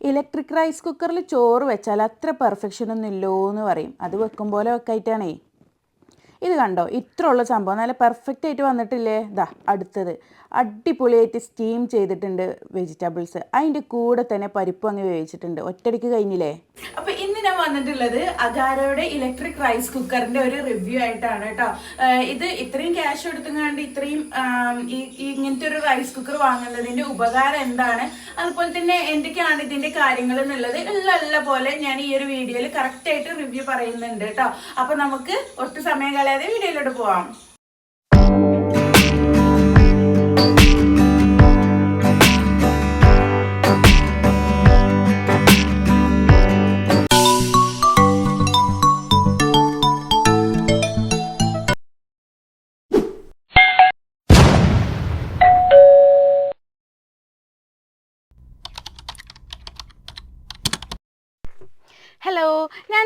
Electric rice കുക്കറിൽ ചോറ് വെച്ചാൽ അത്ര പെർഫെക്ഷൻ ഒന്നും ഇല്ലോ എന്ന് പറയും. അത് വെക്കും പോലെ വെക്കായിട്ടാണേ. ഇത് കണ്ടോ? ഇത്ര ഉള്ള സംഭവം. നല്ല പെർഫെക്റ്റ് ആയിട്ട് വന്നിട്ടില്ലേ? ദാ അടുത്തത്. അടിപൊളിയായിട്ട് സ്റ്റീം ചെയ്തിട്ടുണ്ട് വെജിറ്റബിൾസ് അതിന്റെ കൂടെ തന്നെ പരിപ്പ് അങ്ങ് വേവിച്ചിട്ടുണ്ട്. ഒറ്റടിക്ക് കഴിഞ്ഞില്ലേ? അപ്പൊ ഇന്ന് ഞാൻ വന്നിട്ടുള്ളത് അഗാരയുടെ ഇലക്ട്രിക് റൈസ് കുക്കറിന്റെ ഒരു റിവ്യൂ ആയിട്ടാണ് കേട്ടോ. ഇത് ഇത്രയും ക്യാഷ് എടുത്തുകൊണ്ട് ഇത്രയും ഇങ്ങനത്തെ ഒരു റൈസ് കുക്കർ വാങ്ങുന്നതിന്റെ ഉപകാരം എന്താണ്? അതുപോലെ തന്നെ എന്തൊക്കെയാണ് ഇതിന്റെ കാര്യങ്ങൾ എന്നുള്ളത് ഉള്ള പോലെ ഞാൻ ഈ ഒരു വീഡിയോയിൽ കറക്റ്റ് ആയിട്ട് റിവ്യൂ പറയുന്നുണ്ട് കേട്ടോ. അപ്പൊ നമുക്ക് ഒട്ടും സമയം കളയാതെ വീഡിയോയിലോട്ട് പോവാം.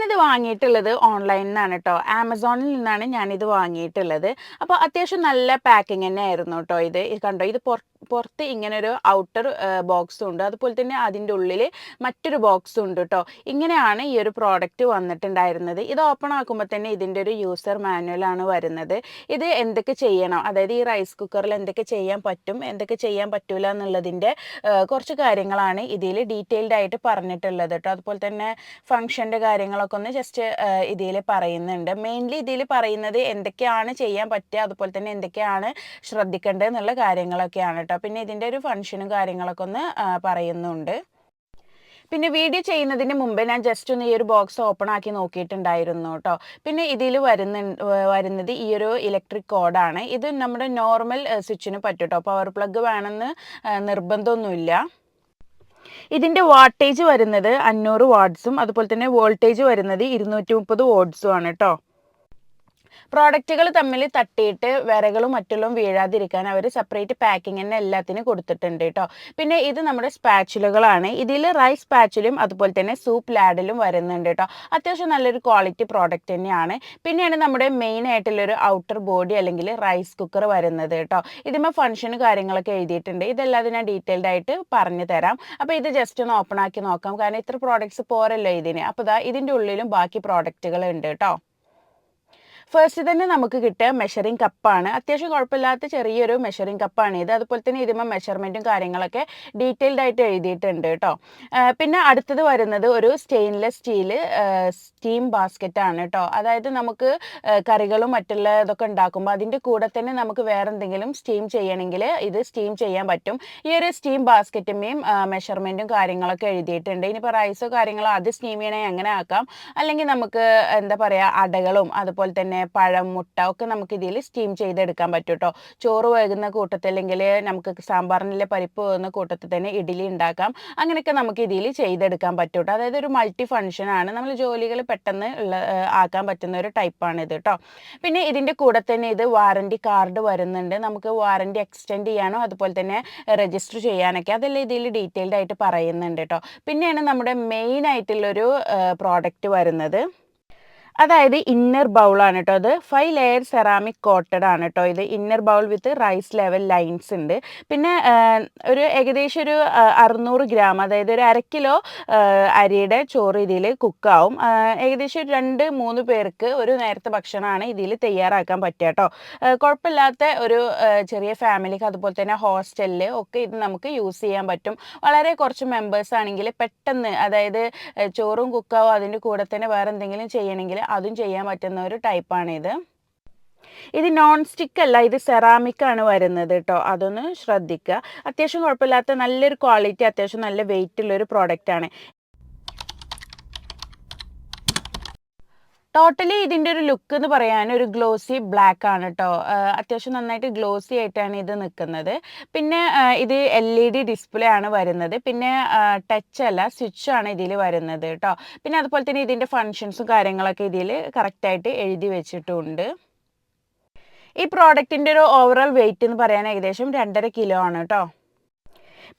ഞാനിത് വാങ്ങിയിട്ടുള്ളത് ഓൺലൈനിൽ നിന്നാണ് കേട്ടോ ആമസോണിൽ നിന്നാണ് ഞാനിത് വാങ്ങിയിട്ടുള്ളത്. അപ്പോൾ അത്യാവശ്യം നല്ല പാക്കിങ് തന്നെ ആയിരുന്നു കേട്ടോ ഇത് കണ്ടോ? ഇത് പുറ പുറത്ത് ഇങ്ങനെ ഒരു ഔട്ടർ ബോക്സും ഉണ്ട് അതുപോലെ തന്നെ അതിന്റെ ഉള്ളിൽ മറ്റൊരു ബോക്സും ഉണ്ട് കേട്ടോ ഇങ്ങനെയാണ് ഈ ഒരു പ്രോഡക്റ്റ് വന്നിട്ടുണ്ടായിരുന്നത്. ഇത് ഓപ്പൺ ആക്കുമ്പോൾ തന്നെ ഇതിന്റെ ഒരു യൂസർ മാനുവലാണ് വരുന്നത്. ഇത് എന്തൊക്കെ ചെയ്യണം? അതായത് ഈ റൈസ് കുക്കറിൽ എന്തൊക്കെ ചെയ്യാൻ പറ്റും? എന്തൊക്കെ ചെയ്യാൻ പറ്റൂല എന്നുള്ളതിന്റെ കുറച്ച് കാര്യങ്ങളാണ് ഇതിൽ ഡീറ്റെയിൽഡ് ആയിട്ട് പറഞ്ഞിട്ടുള്ളത് കേട്ടോ അതുപോലെ തന്നെ ഫംഗ്ഷന്റെ കാര്യങ്ങളൊക്കെ ഒന്ന് ജസ്റ്റ് ഇതിൽ പറയുന്നുണ്ട്. മെയിൻലി ഇതിൽ പറയുന്നത് എന്തൊക്കെയാണ് ചെയ്യാൻ പറ്റുക? അതുപോലെ തന്നെ എന്തൊക്കെയാണ് ശ്രദ്ധിക്കേണ്ടത് എന്നുള്ള കാര്യങ്ങളൊക്കെയാണ് പിന്നെ ഇതിന്റെ ഒരു ഫങ്ഷനും കാര്യങ്ങളൊക്കെ ഒന്ന് പറയുന്നുണ്ട്. പിന്നെ വീഡിയോ ചെയ്യുന്നതിന് മുമ്പേ ഞാൻ ജസ്റ്റ് ഒന്ന് ഈ ഒരു ബോക്സ് ഓപ്പൺ ആക്കി നോക്കിയിട്ടുണ്ടായിരുന്നു കേട്ടോ. പിന്നെ ഇതിൽ വരുന്ന വരുന്നത് ഈ ഒരു ഇലക്ട്രിക് കോഡാണ് ഇത് നമ്മുടെ നോർമൽ സ്വിച്ചിന് പറ്റും കേട്ടോ. പവർ പ്ലഗ് വേണമെന്ന് നിർബന്ധമൊന്നുമില്ല. ഇതിന്റെ വാട്ടേജ് വരുന്നത് അഞ്ഞൂറ് വാട്ട്സും അതുപോലെ തന്നെ വോൾട്ടേജ് വരുന്നത് ഇരുന്നൂറ്റി മുപ്പത് വോട്ട്സും ആണ് കേട്ടോ. പ്രോഡക്റ്റുകൾ തമ്മിൽ തട്ടിയിട്ട് വിറകളും മറ്റുള്ള വീഴാതിരിക്കാൻ അവർ സെപ്പറേറ്റ് പാക്കിംഗ് തന്നെ എല്ലാത്തിനും കൊടുത്തിട്ടുണ്ട് കേട്ടോ. പിന്നെ ഇത് നമ്മുടെ സ്പാച്ചുലുകളാണ് ഇതിൽ റൈസ് സ്പാച്ചുലും അതുപോലെ തന്നെ സൂപ്പ് ലാഡിലും വരുന്നുണ്ട് കേട്ടോ. അത്യാവശ്യം നല്ലൊരു ക്വാളിറ്റി പ്രോഡക്റ്റ് തന്നെയാണ്. പിന്നെയാണ് നമ്മുടെ മെയിൻ ആയിട്ടുള്ളൊരു ഔട്ടർ ബോഡി അല്ലെങ്കിൽ റൈസ് കുക്കർ വരുന്നത് കേട്ടോ. ഇതിമ്മ ഫംഗ്ഷന് കാര്യങ്ങളൊക്കെ എഴുതിയിട്ടുണ്ട്. ഇതെല്ലാം ഞാൻ ഡീറ്റെയിൽഡ് ആയിട്ട് പറഞ്ഞു തരാം. അപ്പോൾ ഇത് ജസ്റ്റ് ഒന്ന് ഓപ്പൺ ആക്കി നോക്കാം. കാരണം ഇത്ര പ്രോഡക്ട്സ് പോരല്ലോ ഇതിന്. അപ്പോൾ ഇതാ ഇതിന്റെ ഉള്ളിലും ബാക്കി പ്രോഡക്റ്റുകൾ ഉണ്ട് കേട്ടോ. ഫസ്റ്റ് തന്നെ നമുക്ക് കിട്ടിയ മെഷറിംഗ് കപ്പാണ് അത്യാവശ്യം കുഴപ്പമില്ലാത്ത ചെറിയൊരു മെഷറിംഗ് കപ്പാണ് ഇത്. അതുപോലെ തന്നെ ഇതിന്മേൽ മെഷർമെന്റും കാര്യങ്ങളൊക്കെ ഡീറ്റെയിൽഡ് ആയിട്ട് എഴുതിയിട്ടുണ്ട് കേട്ടോ. പിന്നെ അടുത്തത് വരുന്നത് ഒരു സ്റ്റെയിൻലെസ് സ്റ്റീൽ സ്റ്റീം ബാസ്ക്കറ്റ് ആണ് കേട്ടോ. അതായത് നമുക്ക് കറികളും മറ്റുള്ള ഇതൊക്കെ ഉണ്ടാക്കുമ്പോൾ അതിന്റെ കൂടെ തന്നെ നമുക്ക് വേറെ എന്തെങ്കിലും സ്റ്റീം ചെയ്യണമെങ്കിൽ ഇത് സ്റ്റീം ചെയ്യാൻ പറ്റും. ഈ ഒരു സ്റ്റീം ബാസ്ക്കറ്റുമേയും മെഷർമെന്റും കാര്യങ്ങളൊക്കെ എഴുതിയിട്ടുണ്ട്. ഇനിയിപ്പോൾ റൈസോ കാര്യങ്ങളോ അത് സ്റ്റീം ചെയ്യണേ അങ്ങനെ ആക്കാം. അല്ലെങ്കിൽ നമുക്ക് എന്താ പറയുക അടകളും അതുപോലെ തന്നെ പഴം മുട്ട ഒക്കെ നമുക്ക് ഇതിൽ സ്റ്റീം ചെയ്തെടുക്കാൻ പറ്റും കേട്ടോ ചോറ് വേകുന്ന കൂട്ടത്തിൽ അല്ലെങ്കിൽ നമുക്ക് സാമ്പാറിനിലെ പരിപ്പ് വേകുന്ന കൂട്ടത്തിൽ തന്നെ ഇഡ്ഡലി ഉണ്ടാക്കാം. അങ്ങനെയൊക്കെ നമുക്ക് ഇതിൽ ചെയ്തെടുക്കാൻ പറ്റും കേട്ടോ അതായത് ഒരു മൾട്ടി ഫങ്ഷൻ ആണ്. നമ്മൾ ജോലികൾ പെട്ടെന്ന് ആക്കാൻ പറ്റുന്ന ഒരു ടൈപ്പാണ് ഇത് കേട്ടോ പിന്നെ ഇതിന്റെ കൂടെ തന്നെ ഇത് വാറണ്ടി കാർഡ് വരുന്നുണ്ട്. നമുക്ക് വാറണ്ടി എക്സ്റ്റെൻഡ് ചെയ്യാനോ അതുപോലെ തന്നെ രജിസ്റ്റർ ചെയ്യാനൊക്കെ അതെല്ലാം ഇതിൽ ഡീറ്റെയിൽഡ് ആയിട്ട് പറയുന്നുണ്ട് കേട്ടോ പിന്നെയാണ് നമ്മുടെ മെയിൻ ആയിട്ടുള്ളൊരു പ്രോഡക്റ്റ് വരുന്നത്. അതായത് ഇന്നർ ബൗൾ ആണ് കേട്ടോ അത്. ഫൈവ് ലെയർ സെറാമിക് കോട്ടഡ് ആണ് കേട്ടോ ഇത്. Inner bowl with rice level lines ഉണ്ട്. പിന്നെ ഒരു ഏകദേശം ഒരു അറുന്നൂറ് ഗ്രാം അതായത് ഒരു അര കിലോ അരിയുടെ ചോറ് ഇതിൽ കുക്കാവും ഏകദേശം ഒരു രണ്ട് മൂന്ന് പേർക്ക് ഒരു നേരത്തെ ഭക്ഷണമാണ് ഇതിൽ തയ്യാറാക്കാൻ പറ്റുക കേട്ടോ കുഴപ്പമില്ലാത്ത ഒരു ചെറിയ ഫാമിലിക്ക് അതുപോലെ തന്നെ ഹോസ്റ്റലിൽ ഒക്കെ ഇത് നമുക്ക് യൂസ് ചെയ്യാൻ പറ്റും. വളരെ കുറച്ച് മെമ്പേഴ്സ് ആണെങ്കിൽ പെട്ടെന്ന് അതായത് ചോറും കുക്കാവും അതിന്റെ കൂടെ തന്നെ വേറെ എന്തെങ്കിലും ചെയ്യണമെങ്കിൽ അതും ചെയ്യാൻ പറ്റുന്ന ഒരു ടൈപ്പാണിത് ഇത് നോൺ സ്റ്റിക്ക് അല്ല ഇത് സെറാമിക് ആണ് വരുന്നത് കേട്ടോ അതൊന്ന് ശ്രദ്ധിക്കുക. അത്യാവശ്യം കുഴപ്പമില്ലാത്ത നല്ലൊരു ക്വാളിറ്റി അത്യാവശ്യം നല്ല വെയിറ്റ് ഉള്ള ഒരു പ്രോഡക്റ്റ് ആണ് ടോട്ടലി ഇതിന്റെ ഒരു ലുക്ക് എന്ന് പറയാൻ ഒരു ഗ്ലോസി ബ്ലാക്ക് ആണ് കേട്ടോ അത്യാവശ്യം നന്നായിട്ട് ഗ്ലോസി ആയിട്ടാണ് ഇത് നിൽക്കുന്നത് പിന്നെ ഇത് എൽ ഇ ഡി ഡിസ്പ്ലേ ആണ് വരുന്നത്. പിന്നെ ടച്ച് അല്ല സ്വിച്ച് ആണ് ഇതിൽ വരുന്നത് കേട്ടോ പിന്നെ അതുപോലെ തന്നെ ഇതിന്റെ ഫങ്ഷൻസും കാര്യങ്ങളൊക്കെ ഇതിൽ കറക്റ്റായിട്ട് എഴുതി വെച്ചിട്ടുണ്ട്. ഈ പ്രോഡക്റ്റിന്റെ ഒരു ഓവറോൾ വെയിറ്റ് എന്ന് പറയാൻ ഏകദേശം രണ്ടര കിലോ ആണ് കേട്ടോ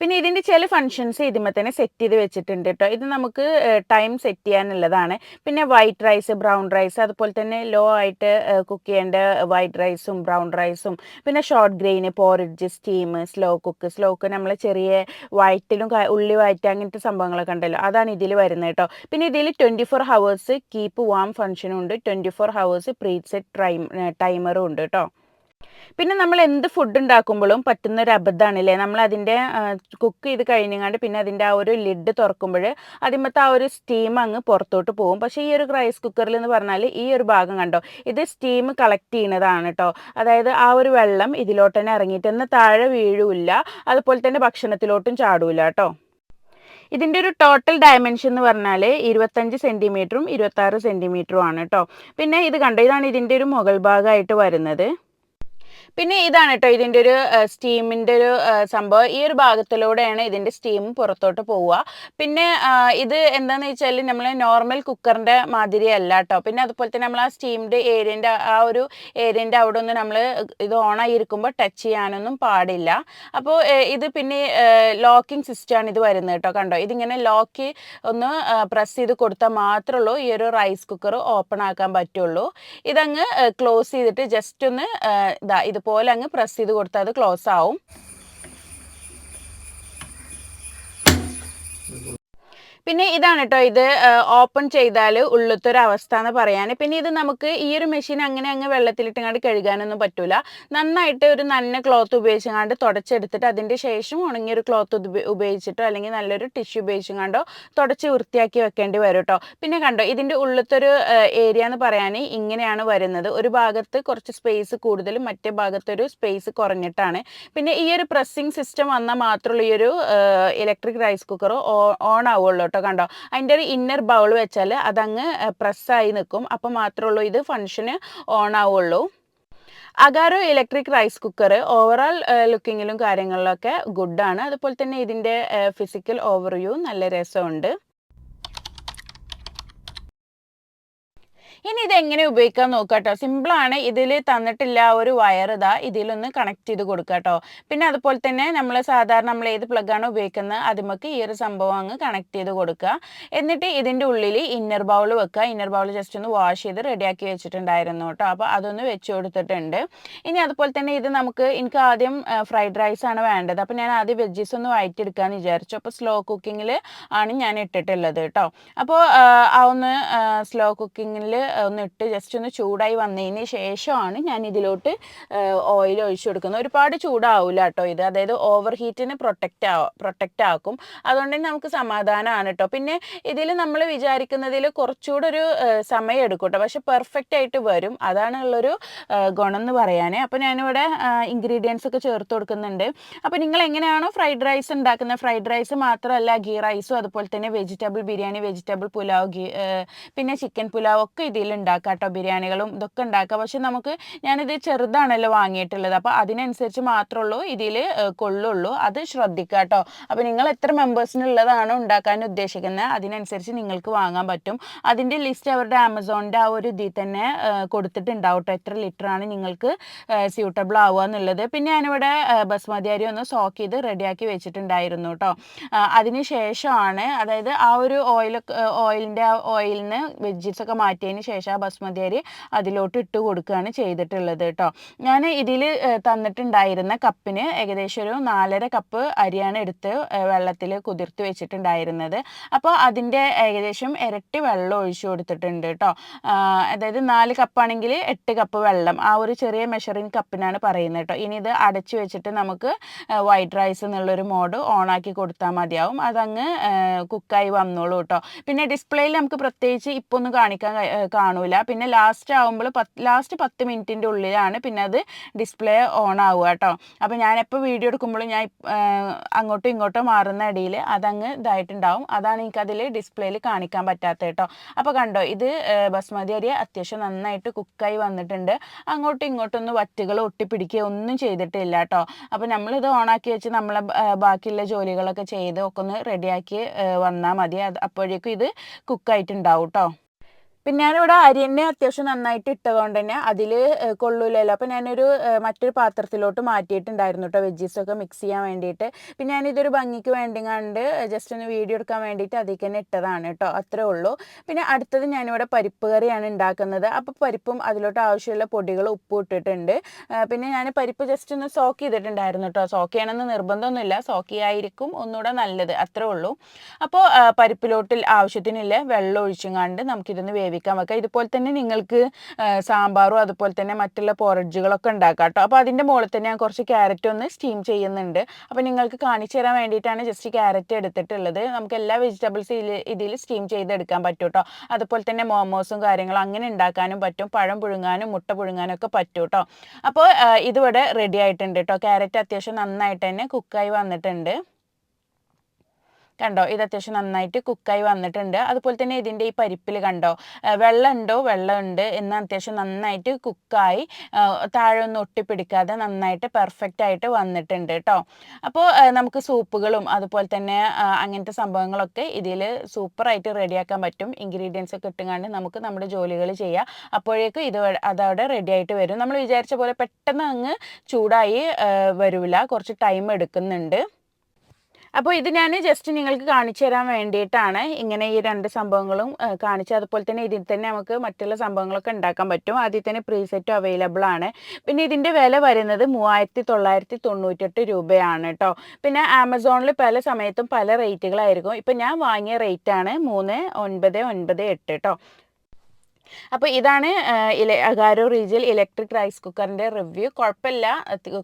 പിന്നെ ഇതിന്റെ ചില ഫങ്ഷൻസ് ഇതിമേ തന്നെ സെറ്റ് ചെയ്ത് വെച്ചിട്ടുണ്ട് കേട്ടോ ഇത് നമുക്ക് ടൈം സെറ്റ് ചെയ്യാനുള്ളതാണ്. പിന്നെ വൈറ്റ് റൈസ് ബ്രൗൺ റൈസ് അതുപോലെ തന്നെ ലോ ആയിട്ട് കുക്ക് ചെയ്യേണ്ട വൈറ്റ് റൈസും ബ്രൗൺ റൈസും പിന്നെ short grain porridge steam slow cook slow cook നമ്മൾ ചെറിയ വയറ്റിലും ഉള്ളി വയറ്റ് അങ്ങനത്തെ സംഭവങ്ങളൊക്കെ ഉണ്ടല്ലോ. അതാണ് ഇതിൽ വരുന്നത് കേട്ടോ പിന്നെ ഇതിൽ twenty four hours keep warm ഫങ്ഷനും ഉണ്ട്. Twenty four hours preset time ടൈമറും ഉണ്ട് കേട്ടോ പിന്നെ നമ്മൾ എന്ത് ഫുഡ് ഉണ്ടാക്കുമ്പോഴും പറ്റുന്ന ഒരു അബദ്ധമാണല്ലേ? നമ്മൾ അതിന്റെ കുക്ക് ചെയ്ത് കഴിഞ്ഞങ്ങാണ്ട് പിന്നെ അതിന്റെ ആ ഒരു ലിഡ് തുറക്കുമ്പോൾ അതിമത്തെ ആ ഒരു സ്റ്റീം അങ്ങ് പുറത്തോട്ട് പോകും. പക്ഷേ ഈ ഒരു റൈസ് കുക്കറിൽ എന്ന് പറഞ്ഞാൽ ഈ ഒരു ഭാഗം കണ്ടോ? ഇത് സ്റ്റീം കളക്ട് ചെയ്യുന്നതാണ് കേട്ടോ അതായത് ആ ഒരു വെള്ളം ഇതിലോട്ട് തന്നെ ഇറങ്ങിയിട്ട് എന്ന് താഴെ വീഴില്ല. അതുപോലെ തന്നെ ഭക്ഷണത്തിലോട്ടും ചാടൂല കേട്ടോ ഇതിന്റെ ഒരു ടോട്ടൽ ഡയമെൻഷൻ എന്ന് പറഞ്ഞാൽ ഇരുപത്തഞ്ച് സെന്റിമീറ്ററും ഇരുപത്താറ് സെന്റിമീറ്ററും ആണ് കേട്ടോ പിന്നെ ഇത് കണ്ടോ? ഇതാണ് ഇതിന്റെ ഒരു മുകൾ ഭാഗമായിട്ട് വരുന്നത്. പിന്നെ ഇതാണ് കേട്ടോ ഇതിന്റെ ഒരു സ്റ്റീമിന്റെ ഒരു സംഭവം. ഈ ഒരു ഭാഗത്തിലൂടെയാണ് ഇതിന്റെ സ്റ്റീം പുറത്തോട്ട് പോവുക. പിന്നെ ഇത് എന്താണെന്ന് വെച്ചാൽ നമ്മൾ നോർമൽ കുക്കറിന്റെ മാതിരി അല്ല കേട്ടോ പിന്നെ അതുപോലെ തന്നെ നമ്മൾ ആ സ്റ്റീമിന്റെ ഏരിയന്റെ ആ ഒരു ഏരിയന്റെ അവിടെ ഒന്ന് നമ്മൾ ഇത് ഓണായി ഇരിക്കുമ്പോൾ ടച്ച് ചെയ്യാനൊന്നും പാടില്ല. അപ്പോൾ ഇത് പിന്നെ ലോക്കിംഗ് സിസ്റ്റമാണ് ഇത് വരുന്നത് കേട്ടോ കണ്ടോ? ഇതിങ്ങനെ ലോക്ക് ഒന്ന് പ്രസ് ചെയ്ത് കൊടുത്താൽ മാത്രമേ ഉള്ളൂ ഈ ഒരു റൈസ് കുക്കർ ഓപ്പൺ ആക്കാൻ പറ്റുള്ളൂ. ഇതങ്ങ് ക്ലോസ് ചെയ്തിട്ട് ജസ്റ്റ് ഒന്ന് ഇതാ ഇത് ഇതുപോലെ അങ്ങ് പ്രസ് ചെയ്ത് കൊടുത്താൽ അത് ക്ലോസ് ആവും. പിന്നെ ഇതാണ് കേട്ടോ ഇത് ഓപ്പൺ ചെയ്താൽ ഉള്ളത്തെ ഒരു അവസ്ഥ എന്ന് പറയാൻ പിന്നെ ഇത് നമുക്ക് ഈ ഒരു മെഷീൻ അങ്ങനെ അങ്ങ് വെള്ളത്തിലിട്ടങ്ങാണ്ട് കഴുകാനൊന്നും പറ്റൂല. നന്നായിട്ട് ഒരു നന്ന ക്ലോത്ത് ഉപയോഗിച്ചങ്ങാണ്ട് തുടച്ചെടുത്തിട്ട് അതിന്റെ ശേഷം ഉണങ്ങിയൊരു ക്ലോത്ത് ഉപയോഗിച്ചിട്ടോ അല്ലെങ്കിൽ നല്ലൊരു ടിഷ്യൂ ഉപയോഗിച്ചങ്ങാണ്ടോ തുടച്ച് വൃത്തിയാക്കി വെക്കേണ്ടി വരും കേട്ടോ പിന്നെ കണ്ടോ ഇതിന്റെ ഉള്ളത്തൊരു ഏരിയ എന്ന് പറയാൻ ഇങ്ങനെയാണ് വരുന്നത്. ഒരു ഭാഗത്ത് കുറച്ച് സ്പേസ് കൂടുതലും മറ്റേ ഭാഗത്തൊരു സ്പേസ് കുറഞ്ഞിട്ടാണ്. പിന്നെ ഈ ഒരു പ്രസ്സിങ് സിസ്റ്റം വന്നാൽ മാത്രമുള്ള ഈ ഒരു ഇലക്ട്രിക് റൈസ് കുക്കർ ഓൺ ആവുള്ളൂ കേട്ടോ കണ്ടോ? അതിന്റെ ഒരു ഇന്നർ ബൗൾ വെച്ചാൽ അതങ്ങ് പ്രസ്സായി നിൽക്കും അപ്പോൾ മാത്രമേ ഉള്ളൂ ഇത് ഫങ്ഷന് ഓൺ ആവുള്ളൂ. Agaro electric rice cooker overall ലുക്കിങ്ങിലും കാര്യങ്ങളിലൊക്കെ ഗുഡാണ് അതുപോലെ തന്നെ ഇതിന്റെ ഫിസിക്കൽ ഓവർവ്യൂ നല്ല രസമുണ്ട്. ഇനി ഇത് എങ്ങനെ ഉപയോഗിക്കാൻ കേട്ടോ സിമ്പിളാണ് ഇതിൽ തന്നിട്ടില്ല ഒരു വയർ ഇതാ. ഇതിലൊന്ന് കണക്ട് ചെയ്ത് കൊടുക്കുക കേട്ടോ പിന്നെ അതുപോലെ തന്നെ നമ്മൾ സാധാരണ നമ്മൾ ഏത് പ്ലഗാണോ ഉപയോഗിക്കുന്നത്? അതിമക്ക് ഈ ഒരു സംഭവം അങ്ങ് കണക്ട് ചെയ്ത് കൊടുക്കുക എന്നിട്ട് ഇതിന്റെ ഉള്ളിൽ ഇന്നർ ബൗൾ വെക്കുക ഇന്നർ ബൗൾ ജസ്റ്റ് ഒന്ന് വാഷ് ചെയ്ത് റെഡിയാക്കി വെച്ചിട്ടുണ്ടായിരുന്നു കേട്ടോ അപ്പോൾ അതൊന്ന് വെച്ച് കൊടുത്തിട്ടുണ്ട്. ഇനി അതുപോലെ തന്നെ ഇത് നമുക്ക് എനിക്ക് ആദ്യം ഫ്രൈഡ് റൈസ് ആണ് വേണ്ടത്. അപ്പോൾ ഞാൻ ആദ്യം വെജീസ് ഒന്ന് വഴറ്റിയെടുക്കാമെന്ന് വിചാരിച്ചു. അപ്പോൾ സ്ലോ കുക്കിങ്ങിൽ ആണ് ഞാൻ ഇട്ടിട്ടുള്ളത് കേട്ടോ അപ്പോൾ ആ ഒന്ന് സ്ലോ കുക്കിങ്ങിൽ ഒന്ന് ഇട്ട് ജസ്റ്റ് ഒന്ന് ചൂടായി വന്നതിന് ശേഷമാണ് ഞാൻ ഇതിലോട്ട് ഓയിൽ ഒഴിച്ചു കൊടുക്കുന്നത്. ഒരുപാട് ചൂടാവില്ല കേട്ടോ ഇത്. അതായത് ഓവർ ഹീറ്റിന് പ്രൊട്ടക്റ്റ് ആ പ്രൊട്ടക്റ്റ് ആക്കും. അതുകൊണ്ട് നമുക്ക് സമാധാനമാണ് കേട്ടോ പിന്നെ ഇതിൽ നമ്മൾ വിചാരിക്കുന്നതിൽ കുറച്ചുകൂടെ ഒരു സമയം എടുക്കും പക്ഷെ പെർഫെക്റ്റ് ആയിട്ട് വരും. അതാണ് ഉള്ളൊരു ഗുണം എന്ന് പറയാനേ. അപ്പോൾ ഞാനിവിടെ ഇൻഗ്രീഡിയൻസ് ഒക്കെ ചേർത്ത് കൊടുക്കുന്നുണ്ട്. അപ്പോൾ നിങ്ങൾ എങ്ങനെയാണോ ഫ്രൈഡ് റൈസ് ഉണ്ടാക്കുന്നത്? ഫ്രൈഡ് റൈസ് മാത്രമല്ല ഗീ റൈസും അതുപോലെ തന്നെ വെജിറ്റബിൾ ബിരിയാണി വെജിറ്റബിൾ പുലാവ് ഗീ പിന്നെ ചിക്കൻ പുലാവ് ഒക്കെ ഇതിൽ ഉണ്ടാക്കാം കേട്ടോ ബിരിയാണികളും ഇതൊക്കെ ഉണ്ടാക്കാം. പക്ഷെ നമുക്ക് ഞാനിത് ചെറുതാണല്ലോ വാങ്ങിയിട്ടുള്ളത്. അപ്പോൾ അതിനനുസരിച്ച് മാത്രമേ ഉള്ളൂ ഇതിൽ കൊള്ളുള്ളൂ. അത് ശ്രദ്ധിക്കുക കേട്ടോ അപ്പോൾ നിങ്ങൾ എത്ര മെമ്പേഴ്സിനുള്ളതാണ് ഉണ്ടാക്കാൻ ഉദ്ദേശിക്കുന്നത്? അതിനനുസരിച്ച് നിങ്ങൾക്ക് വാങ്ങാൻ പറ്റും. അതിന്റെ ലിസ്റ്റ് അവരുടെ ആമസോണിന്റെ ആ ഒരു ഇതിൽ തന്നെ കൊടുത്തിട്ടുണ്ടാവും കേട്ടോ എത്ര ലിറ്ററാണ് നിങ്ങൾക്ക് സ്യൂട്ടബിൾ ആവുക എന്നുള്ളത്. പിന്നെ ഞാനിവിടെ ബസ്മതി അരി ഒന്ന് സോക്ക് ചെയ്ത് റെഡിയാക്കി വെച്ചിട്ടുണ്ടായിരുന്നു കേട്ടോ. അതിന് ശേഷമാണ് അതായത് ആ ഒരു ഓയിൽ ഓയിലിന്റെ ആ ഓയിലിൽ നിന്ന് വെജീസൊക്കെ മാറ്റിയതിന് ശേഷം ആ ബസ്മതി അരി അതിലോട്ട് ഇട്ട് കൊടുക്കുകയാണ് ചെയ്തിട്ടുള്ളത് കേട്ടോ ഞാൻ ഇതിൽ തന്നിട്ടുണ്ടായിരുന്ന കപ്പിന് ഏകദേശം ഒരു നാലര കപ്പ് അരിയാണ് എടുത്ത് വെള്ളത്തിൽ കുതിർത്ത് വെച്ചിട്ടുണ്ടായിരുന്നത്. അപ്പോൾ അതിന്റെ ഏകദേശം ഇരട്ടി വെള്ളം ഒഴിച്ചു കൊടുത്തിട്ടുണ്ട് കേട്ടോ അതായത് നാല് കപ്പാണെങ്കിൽ എട്ട് കപ്പ് വെള്ളം. ആ ഒരു ചെറിയ മെഷറിങ് കപ്പിനാണ് പറയുന്നത് കേട്ടോ ഇനി ഇത് അടച്ചു വെച്ചിട്ട് നമുക്ക് വൈറ്റ് റൈസ് എന്നുള്ളൊരു മോഡ് ഓണാക്കി കൊടുത്താൽ മതിയാവും. അതങ്ങ് കുക്കായി വന്നോളൂ കേട്ടോ പിന്നെ ഡിസ്പ്ലേയിൽ നമുക്ക് പ്രത്യേകിച്ച് ഇപ്പോൾ കാണിക്കാൻ കാണൂല. പിന്നെ ലാസ്റ്റ് ആകുമ്പോൾ പത്ത് ലാസ്റ്റ് പത്ത് മിനിറ്റിന്റെ ഉള്ളിലാണ് പിന്നെ അത് ഡിസ്പ്ലേ ഓൺ ആവുക കേട്ടോ. അപ്പോൾ ഞാൻ എപ്പോൾ വീഡിയോ എടുക്കുമ്പോൾ ഞാൻ അങ്ങോട്ടും ഇങ്ങോട്ടും മാറുന്ന ഇടയിൽ അതങ്ങ് ഇതായിട്ടുണ്ടാവും. അതാണ് എനിക്കതിൽ ഡിസ്പ്ലേയിൽ കാണിക്കാൻ പറ്റാത്തത് കേട്ടോ. അപ്പോൾ കണ്ടോ ഇത് ബസ്മതി അരി അത്യാവശ്യം നന്നായിട്ട് കുക്കായി വന്നിട്ടുണ്ട്. അങ്ങോട്ടും ഇങ്ങോട്ടൊന്നും വറ്റുകൾ ഒട്ടിപ്പിടിക്കുക ഒന്നും ചെയ്തിട്ടില്ല കേട്ടോ. അപ്പോൾ നമ്മളിത് ഓണാക്കി വെച്ച് നമ്മളെ ബാക്കിയുള്ള ജോലികളൊക്കെ ചെയ്ത് ഒക്കെ ഒന്ന് റെഡിയാക്കി വന്നാൽ മതി. അപ്പോഴേക്കും ഇത് കുക്കായിട്ടുണ്ടാവും കേട്ടോ. പിന്നെ ഞാനിവിടെ അരി തന്നെ അത്യാവശ്യം നന്നായിട്ട് ഇട്ടതുകൊണ്ട് തന്നെ അതിൽ കൊള്ളൂലല്ലോ. അപ്പോൾ ഞാനൊരു മറ്റൊരു പാത്രത്തിലോട്ട് മാറ്റിയിട്ടുണ്ടായിരുന്നു കേട്ടോ വെജീസൊക്കെ മിക്സ് ചെയ്യാൻ വേണ്ടിയിട്ട്. പിന്നെ ഞാനിതൊരു ഭംഗിക്ക് വേണ്ടി കണ്ട് ജസ്റ്റ് ഒന്ന് വീഡിയോ എടുക്കാൻ വേണ്ടിയിട്ട് അതിൽ തന്നെ ഇട്ടതാണ് കേട്ടോ അത്രേ ഉള്ളൂ. പിന്നെ അടുത്തത് ഞാനിവിടെ പരിപ്പ് കറിയാണ് ഉണ്ടാക്കുന്നത് അപ്പോൾ പരിപ്പും അതിലോട്ട് ആവശ്യമുള്ള പൊടികൾ ഉപ്പ് ഇട്ടിട്ടുണ്ട്. പിന്നെ ഞാൻ പരിപ്പ് ജസ്റ്റ് ഒന്ന് സോക്ക് ചെയ്തിട്ടുണ്ടായിരുന്നു കേട്ടോ സോക്ക് ചെയ്യണമെന്ന് നിർബന്ധമൊന്നുമില്ല. സോക്ക് ചെയ്യായിരിക്കും ഒന്നുകൂടെ നല്ലത്. അത്രേ ഉള്ളൂ. അപ്പോൾ പരിപ്പിലോട്ടിൽ ആവശ്യത്തിനില്ല വെള്ളം ഒഴിച്ചും കണ്ട് നമുക്കിതൊന്ന് വേവിക്കാൻ വെക്കുക ഇതുപോലെ തന്നെ നിങ്ങൾക്ക് സാമ്പാറും അതുപോലെ തന്നെ മറ്റുള്ള പോറഡ്ജുകളൊക്കെ ഉണ്ടാക്കാം കേട്ടോ അപ്പോൾ അതിന്റെ മുകളിൽ തന്നെ ഞാൻ കുറച്ച് ക്യാരറ്റ് ഒന്ന് സ്റ്റീം ചെയ്യുന്നുണ്ട്. അപ്പോൾ നിങ്ങൾക്ക് കാണിച്ചു തരാൻ വേണ്ടിയിട്ടാണ് ജസ്റ്റ് ക്യാരറ്റ് എടുത്തിട്ടുള്ളത്. നമുക്ക് എല്ലാ വെജിറ്റബിൾസ് ഇതിൽ സ്റ്റീം ചെയ്തെടുക്കാൻ പറ്റും കേട്ടോ അതുപോലെ തന്നെ മോമോസും കാര്യങ്ങളും അങ്ങനെ ഉണ്ടാക്കാനും പറ്റും. പഴം പുഴുങ്ങാനും മുട്ട പുഴുങ്ങാനും ഒക്കെ പറ്റും കേട്ടോ അപ്പോൾ ഇതിവിടെ റെഡി ആയിട്ടുണ്ട് കേട്ടോ ക്യാരറ്റ് അത്യാവശ്യം നന്നായിട്ട് തന്നെ കുക്കായി വന്നിട്ടുണ്ട്. കണ്ടോ? ഇത് അത്യാവശ്യം നന്നായിട്ട് കുക്കായി വന്നിട്ടുണ്ട്. അതുപോലെ തന്നെ ഇതിന്റെ ഈ പരിപ്പിൽ കണ്ടോ? വെള്ളം ഉണ്ടോ വെള്ളം ഉണ്ട് എന്ന് അത്യാവശ്യം നന്നായിട്ട് കുക്കായി താഴെ ഒന്നും ഒട്ടിപ്പിടിക്കാതെ നന്നായിട്ട് പെർഫെക്റ്റ് ആയിട്ട് വന്നിട്ടുണ്ട് കേട്ടോ അപ്പോൾ നമുക്ക് സൂപ്പുകളും അതുപോലെ തന്നെ അങ്ങനത്തെ സംഭവങ്ങളൊക്കെ ഇതിൽ സൂപ്പറായിട്ട് റെഡിയാക്കാൻ പറ്റും. ഇൻഗ്രീഡിയൻസ് ഒക്കെ ഇട്ടുകൊണ്ട് നമുക്ക് നമ്മുടെ ജോലികൾ ചെയ്യാം. അപ്പോഴേക്കും ഇത് അതവിടെ റെഡി ആയിട്ട് വരും. നമ്മൾ വിചാരിച്ച പോലെ പെട്ടെന്ന് അങ്ങ് ചൂടായി വരില്ല വരൂല. കുറച്ച് ടൈം എടുക്കുന്നുണ്ട്. അപ്പോൾ ഇത് ഞാൻ ജസ്റ്റ് നിങ്ങൾക്ക് കാണിച്ചു തരാൻ വേണ്ടിയിട്ടാണ് ഇങ്ങനെ ഈ രണ്ട് സംഭവങ്ങളും കാണിച്ച് അതുപോലെ തന്നെ ഇതിൽ തന്നെ നമുക്ക് മറ്റുള്ള സംഭവങ്ങളൊക്കെ ഉണ്ടാക്കാൻ പറ്റും. ആദ്യം തന്നെ പ്രീസെറ്റും അവൈലബിൾ ആണ്. പിന്നെ ഇതിന്റെ വില വരുന്നത് മൂവായിരത്തി തൊള്ളായിരത്തി തൊണ്ണൂറ്റെട്ട് രൂപയാണ് കേട്ടോ പിന്നെ ആമസോണിൽ പല സമയത്തും പല റേറ്റുകളായിരിക്കും ഇപ്പം ഞാൻ വാങ്ങിയ റേറ്റാണ് മൂന്ന് ഒൻപത് ഒൻപത് എട്ട് കേട്ടോ അപ്പോൾ ഇതാണ് അഗാരോ റീജിയൽ ഇലക്ട്രിക് റൈസ് കുക്കറിന്റെ റിവ്യൂ. കുഴപ്പമില്ല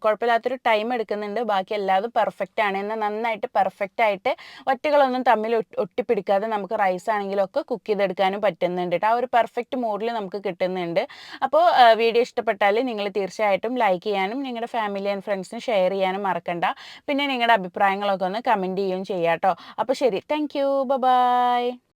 കുഴപ്പമില്ലാത്തൊരു ടൈം എടുക്കുന്നുണ്ട്. ബാക്കി എല്ലാതും പെർഫെക്റ്റ് ആണ്. എന്നാൽ നന്നായിട്ട് പെർഫെക്റ്റ് ആയിട്ട് ഒറ്റകളൊന്നും തമ്മിൽ ഒട്ടിപ്പിടിക്കാതെ നമുക്ക് റൈസ് ആണെങ്കിലും ഒക്കെ കുക്ക് ചെയ്തെടുക്കാനും പറ്റുന്നുണ്ട് ആ ഒരു പെർഫെക്റ്റ് മോഡിൽ നമുക്ക് കിട്ടുന്നുണ്ട്. അപ്പോൾ വീഡിയോ ഇഷ്ടപ്പെട്ടാൽ നിങ്ങൾ തീർച്ചയായിട്ടും ലൈക്ക് ചെയ്യാനും നിങ്ങളുടെ ഫാമിലി ആൻഡ് ഫ്രണ്ട്സിന് ഷെയർ ചെയ്യാനും മറക്കണ്ട. പിന്നെ നിങ്ങളുടെ അഭിപ്രായങ്ങളൊക്കെ ഒന്ന് കമന്റ് ചെയ്യുകയും ചെയ്യാം കേട്ടോ അപ്പോൾ ശരി. Thank you. ബൈ.